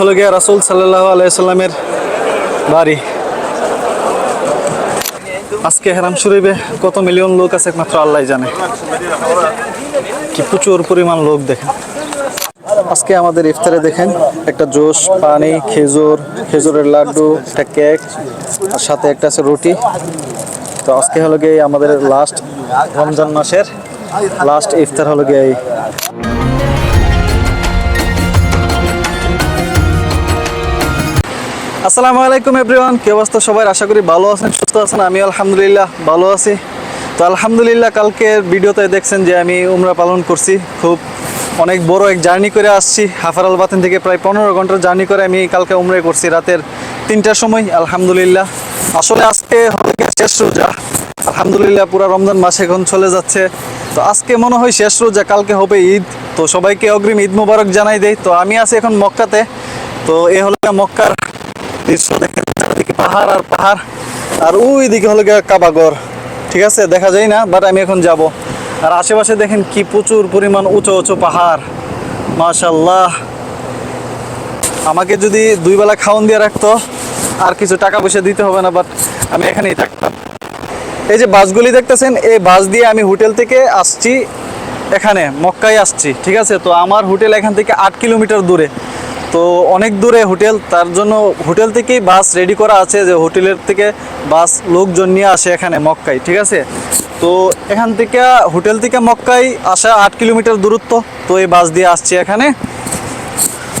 হলো গিয়া রাসুল সাল্লাহ আলাইসাল্লামের বাড়ি। আজকে হেরাম শরীফে কত মিলিয়ন লোক আছে একমাত্র আল্লাহ জানে। কি প্রচুর পরিমাণ লোক দেখেন। আজকে আমাদের ইফতারে দেখেন একটা জুস পানি, খেজুর, খেজুরের লাড্ডু, একটা কেক, আর সাথে একটা আছে রুটি। তো আজকে হলো গিয়ে আমাদের লাস্ট রমজান মাসের লাস্ট ইফতার হলো গিয়ে আসসালামু আলাইকুম এভরিওয়ান, কি অবস্থা সবাই? আশা করি ভালো আছেন, সুস্থ আছেন আমি আলহামদুলিল্লাহ ভালো আছি। তো আলহামদুলিল্লাহ কালকের ভিডিওতে দেখছেন যে আমি উমরা পালন করছি, খুব অনেক বড় এক জার্নি করে আসছি। হাফারাল বাতিন থেকে প্রায় পনেরো ঘণ্টার জার্নি করে আমি কালকে উমরে করছি, রাতের তিনটার সময়, আলহামদুলিল্লাহ। আসলে আজকে হবে শেষ রোজা? আলহামদুলিল্লাহ পুরো রমজান মাস এখন চলে যাচ্ছে। তো আজকে মনে হয় শেষ রোজা, কালকে হবে ঈদ। তো সবাইকে অগ্রিম ঈদ মুবারক জানাই দেই। তো আমি আছি এখন মক্কাতে। তো এ হলো মক্কার দৃশ্য দেখেন, চারিদিকে পাহাড় আর পাহাড়। আর ওই দিকে হলো গিয়ে কাবাগর ঠিক আছে, দেখা যায় না বাট আমি এখন যাব। আর আশেপাশে দেখেন কি প্রচুর পরিমাণ উঁচু উঁচু পাহাড়। মাশাল্লাহ আমাকে যদি দুই বেলা খাওয়ান দিয়ে রাখতো, আর কিছু টাকা পয়সা দিতে হবে না বাট আমি এখানেই থাকতাম। এই যে বাসগুলি দেখতেছেন, এই বাস দিয়ে আমি হোটেল থেকে আসছি, এখানে, মক্কায় আসছি, ঠিক আছে? তো আমার হোটেল এখান থেকে আট কিলোমিটার দূরে। তো অনেক দূরে হোটেল, তার জন্য হোটেল থেকেই বাস রেডি করা আছে যে হোটেলের থেকে বাস লোকজন নিয়ে আসে এখানে মক্কায়, ঠিক আছে? তো এখান থেকে, হোটেল থেকে মক্কায় আসা আট কিলোমিটার দূরত্ব, তো এই বাস দিয়ে আসছি এখানে।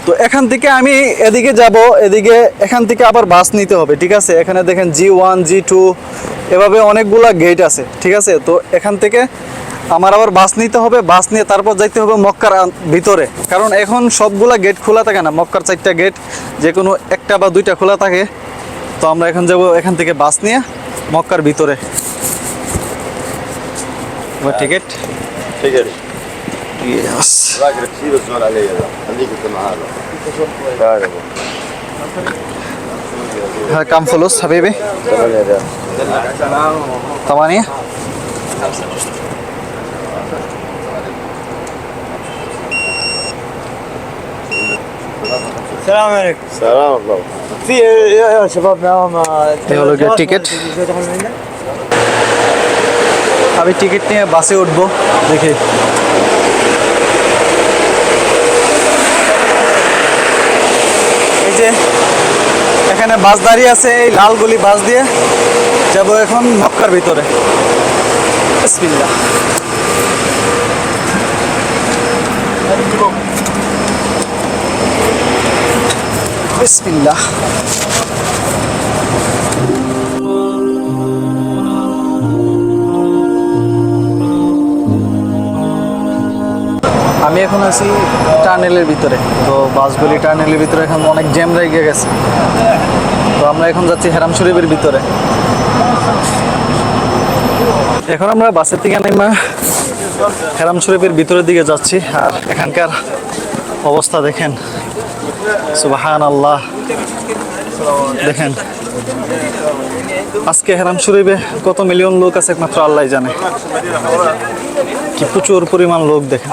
তো এখান থেকে আমি এদিকে যাব, এদিকে এখান থেকে আবার বাস নিতে হবে, ঠিক আছে? এখানে দেখেন জি ওয়ান জি টু এভাবে অনেকগুলা গেট আছে, ঠিক আছে? তো এখান থেকে আমার আবার বাস নিতে হবে বাস নিয়ে তারপর যাইতে হবে মক্কার আন- ভিতরে কারণ এখন সবগুলা গেট খোলা থাকে না মক্কার চারটা গেট যে কোনো একটা বা দুইটা খোলা থাকে তো আমরা এখন যাব এখান থেকে বাস নিয়ে মক্কার ভিতরে টিকিট تقدر ইয়েস راجل كثير الزول علي ده خليك انت معاه تعال ابو হ্যাঁ কাম ফলুস হাবিবি ثمانية ده السلام عليكم سلام الله في يا يا شباب معاهم آه، يلا لقى تيكت. আমি টিকিট নিয়ে বাসে উঠবো দেখি এই যে এখানে বাস দাঁড়িয়ে আছে এই লালগুলি বাস দিয়ে যাব এখন মক্কার ভিতরে বিসমিল্লাহ বিসমিল্লাহ। আমি এখন আছি টানেলের ভিতরে। তো বাসগুলি টানেলের ভিতরে এখন অনেক জ্যাম রেগে গেছে। তো আমরা এখন যাচ্ছি হেরাম শরীফের ভিতরে। এখন আমরা বাসের থেকে নেমা হেরাম শরীফের ভিতরের দিকে যাচ্ছি। আর এখানকার অবস্থা দেখেন। সুবাহান আল্লাহ দেখেন, আজকে হেরাম শরীফে কত মিলিয়ন লোক আছে একমাত্র আল্লাহ জানে। কি প্রচুর পরিমাণ লোক দেখেন।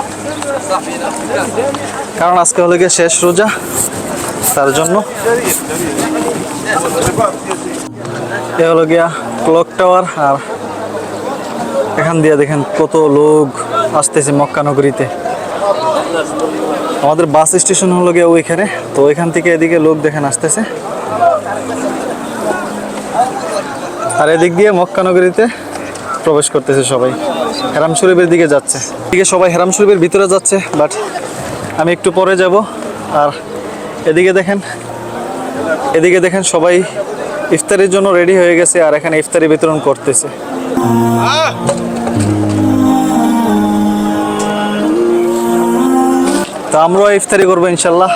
কারণ আজকে হলো গিয়ে শেষ রোজা, তার জন্য। এ হলো গিয়া ক্লক টাওয়ার আর এখান দিয়ে দেখেন কত লোক আসতেছে মক্কা নগরীতে। আমাদের বাস স্টেশন হলো গিয়ে ওইখানে। তো ওইখান থেকে এদিকে লোক দেখেন আসতেছে। আর এদিক দিয়ে মক্কা নগরীতে প্রবেশ করতেছে সবাই। হেরাম শরীফের দিকে যাচ্ছে। এদিকে সবাই হেরাম শরীফের ভিতরে যাচ্ছে বাট আমি একটু পরে যাব। আর এদিকে দেখেন এদিকে দেখেন সবাই ইফতারের জন্য রেডি হয়ে গেছে আর এখানে ইফতারি বিতরণ করতেছে। তো আমরাও ইফতারি করব ইনশাল্লাহ।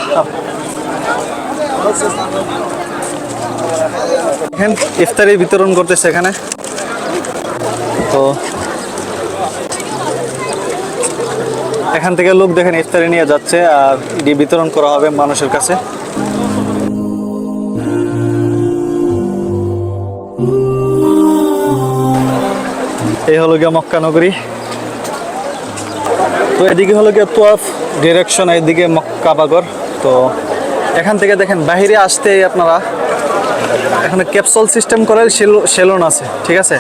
ইফতারি বিতরণ করতেছে এখানে। তো এখান থেকে লোক দেখেন ইফতারি নিয়ে যাচ্ছে আর এটি বিতরণ করা হবে মানুষের কাছে। এই হলো গিয়ে মক্কা নগরী। তো এদিকে হলো গিয়ে তোয়াফ ডিরেকশন এদিকে মক্কা বাগর। তো এখান থেকে দেখেন বাইরে আসতে আপনারা এখানে ক্যাপসুল সিস্টেম করার সেলুন আছে, ঠিক আছে?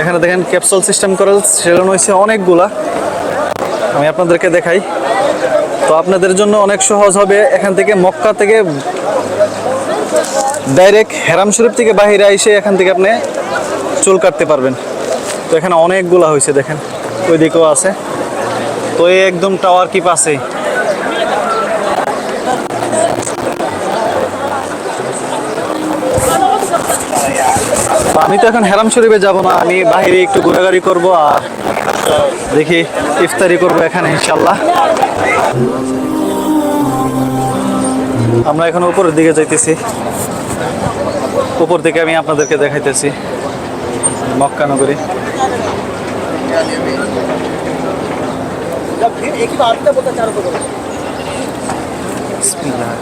এখানে দেখেন ক্যাপসুল সিস্টেম করার সেলুন হয়েছে অনেকগুলা। আমি আপনাদেরকে দেখাই। তো আপনাদের জন্য অনেক সহজ হবে এখান থেকে মক্কা থেকে ডাইরেক্ট হেরাম শরীফ থেকে বাইরে এসে এখান থেকে আপনি চুল কাটতে পারবেন। তো এখানে অনেকগুলা হয়েছে, দেখেন। ওই দিকেও আছে। তো এই একদম টাওয়ার কি পাশেই তো আমি তো এখন হেরাম শরীফে যাব না, আমি বাইরে একটু ঘোরাঘুরি করব আর দেখি ইফতারি করব এখানে ইনশাল্লাহ আমরা এখন উপরের দিকে যাইতেছি। উপর থেকে আমি আপনাদেরকে দেখাইতেছি, মক্কা নগরী। বিসমিল্লাহ।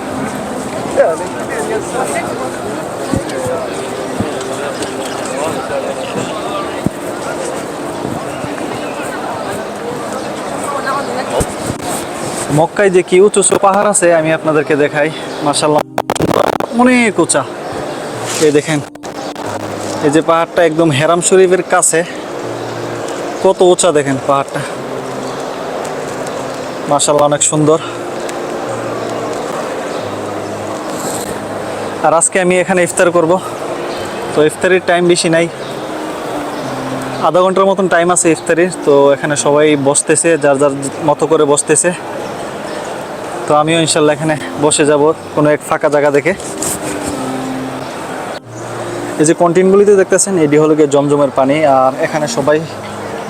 মক্কায় যে কি উঁচু উঁচু পাহাড় আছে, আমি আপনাদেরকে দেখাই। মাসাল্লাহ অনেক উঁচা। এই দেখেন, এই যে পাহাড়টা একদম হেরাম শরীফের কাছে, কত উঁচা দেখেন পাহাড়টা। মাসাল্লাহ অনেক সুন্দর। আর আজকে আমি এখানে ইফতার করব। তো ইফতারির টাইম বেশি নাই। আধা ঘণ্টার মতন টাইম আছে ইফতারির। তো এখানে সবাই বসতেছে, যার যার মতো করে বসতেছে। তো আমিও ইনশাল্লাহ এখানে বসে যাব কোনো এক ফাঁকা জায়গা দেখে। এই যে কন্টিনগুলিতে দেখতেছেন, এটি হলো গিয়ে জমজমের পানি। আর এখানে সবাই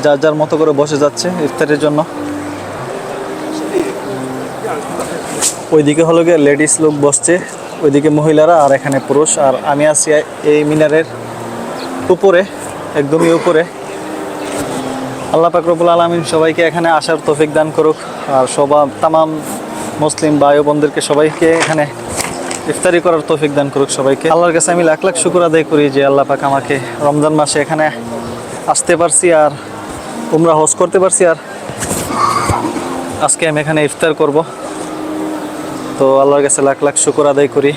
যার যার মতো করে বসে যাচ্ছে ইফতারের জন্য। ওইদিকে হলো গিয়ে লেডিস লোক বসছে, ওইদিকে মহিলারা আর এখানে পুরুষ। আর আমি আছি এই মিনারের উপরে, একদমই উপরে। আল্লাহ পাকরবুল আলমিন সবাইকে এখানে আসার তফিক দান করুক। আর সবা, তামাম মুসলিম ভাই ও বোনদেরকে সবাইকে এখানে ইফতারি করার তৌফিক দান করুক সবাইকে। আল্লাহর কাছে আমি লাখ লাখ শুকুর আদায় করি যে আল্লাহ পাক আমাকে রমজান মাসে এখানে আসতে পারছি আর উমরা হোস করতে পারছি আর আজকে আমি এখানে ইফতার করব। তো আল্লাহর কাছে লাখ লাখ শুকুর আদায় করি।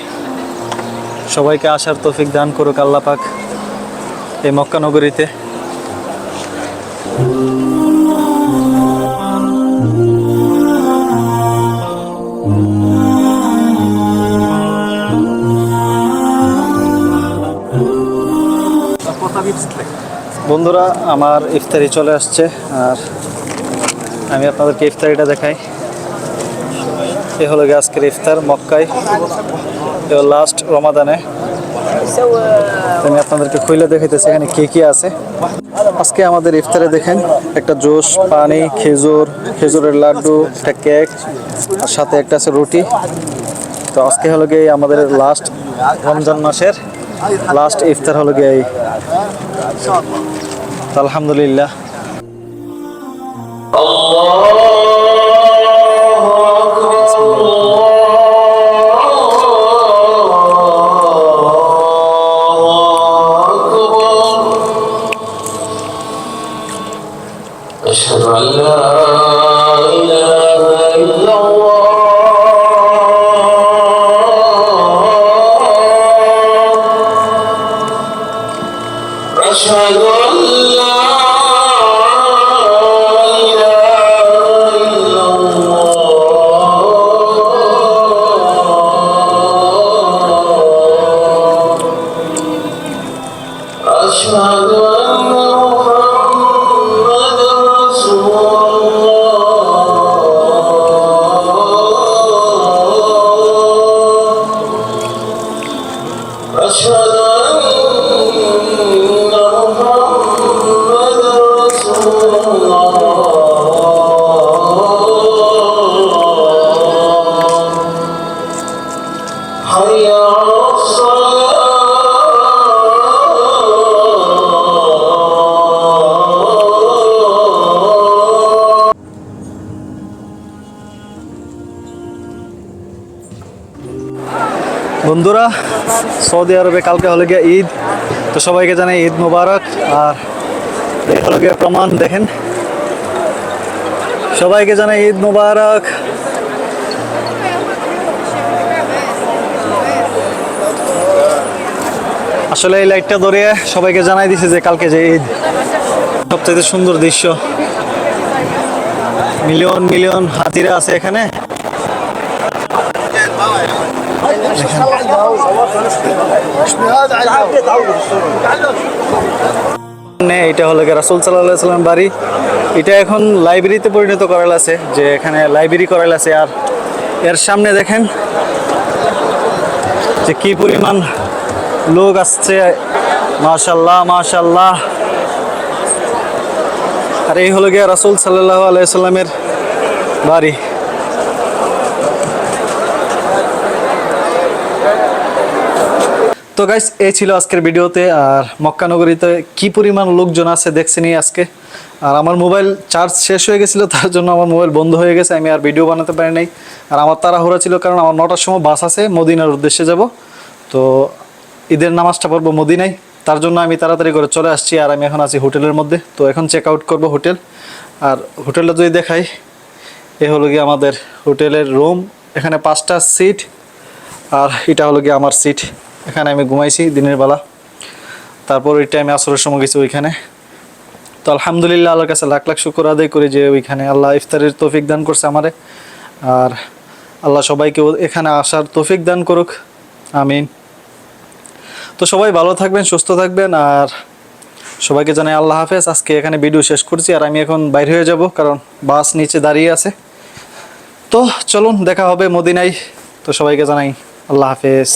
সবাইকে আসার তৌফিক দান করুক আল্লাহ পাক এই মক্কা নগরীতে। বন্ধুরা, আমার ইফতারি চলে আসছে আর আমি আপনাদেরকে ইফতারিটা দেখাই। এ হলো গিয়ে আজকের ইফতার মক্কায়। লাস্ট রমাদানে। আমি আপনাদেরকে খুলে দেখাইতেছি এখানে কি কি আছে। আজকে আমাদের ইফতারে দেখেন একটা জুস, পানি, খেজুর, খেজুরের লাড্ডু, একটা কেক, আর সাথে একটা আছে রুটি। তো আজকে হলো গিয়ে আমাদের লাস্ট রমজান মাসের লাস্ট ইফতার হলো গিয়ে আলহামদুলিল্লাহ। বন্ধুরা, সৌদি আরবে কালকে হলে গিয়ে ঈদ। তো সবাইকে জানে ঈদ মুবারক। আর গিয়ে প্রমাণ, দেখেন। সবাইকে জানে ঈদ মুবারক। আসলে এই লাইটটা ধরিয়ে সবাইকে জানাই দিছে যে কালকে যে ঈদ। সবচেয়ে সুন্দর দৃশ্য। মিলিয়ন মিলিয়ন হাতিরা আছে এখানে। এটা হলো রাসুল সাল্লাহ সাল্লাম বাড়ি। এটা এখন লাইব্রেরিতে পরিণত করাল আছে, যে এখানে লাইব্রেরি করাল আছে। আর এর সামনে দেখেন যে কি পরিমাণ লোক আসছে। মাশাল্লাহ মাশাল্লাহ আর এই হলো গিয়া রাসুল সাল্লাহ আলাইসাল্লামের বাড়ি। গাইস এই ছিল আজকের ভিডিওতে, আর মক্কা নগরীতে কি পরিমাণ লোকজন আছে দেখছেনই আজকে? আর আমার মোবাইল চার্জ শেষ হয়ে গেছিল, তার জন্য আমার মোবাইল বন্ধ হয়ে গেছে, আমি আর ভিডিও বানাতে পারি নাই। আর আমার তাড়াহুড়া ছিল, কারণ আমার নটার সময় বাস আছে, মদিনার উদ্দেশ্যে যাব। তো ঈদের নামাজটা পড়ব মদিনায়, তার জন্য আমি তাড়াতাড়ি করে চলে আসছি, আর আমি এখন আছি হোটেলের মধ্যে। তো এখন চেক আউট করব হোটেল। আর হোটেলটা যদি দেখাই, এ হলো গিয়ে আমাদের হোটেলের রুম এখানে পাঁচটা সিট আর এটা হলো গিয়ে আমার সিট এখানে আমি ঘুমাইছি দিনের বেলা। তারপর ওই টাইমে আসরের সময় গেছি ওইখানে। তো আলহামদুলিল্লাহ, আল্লাহর কাছে লাখ লাখ শুকর আদায় করি যে ওইখানে আল্লাহ ইফতারের তৌফিক দান করছে আমারে। আর আল্লাহ সবাইকে এখানে আসার তৌফিক দান করুক। আমিন। তো সবাই ভালো থাকবেন, সুস্থ থাকবেন, আর সবাইকে জানাই আল্লাহ হাফেজ। আজকে এখানে ভিডিও শেষ করছি, আর আমি এখন বাইরে হয়ে যাব, কারণ বাস নিচে দাঁড়িয়ে আছে। তো চলুন, দেখা হবে মদিনাই তো সবাইকে জানাই আল্লাহ হাফেজ।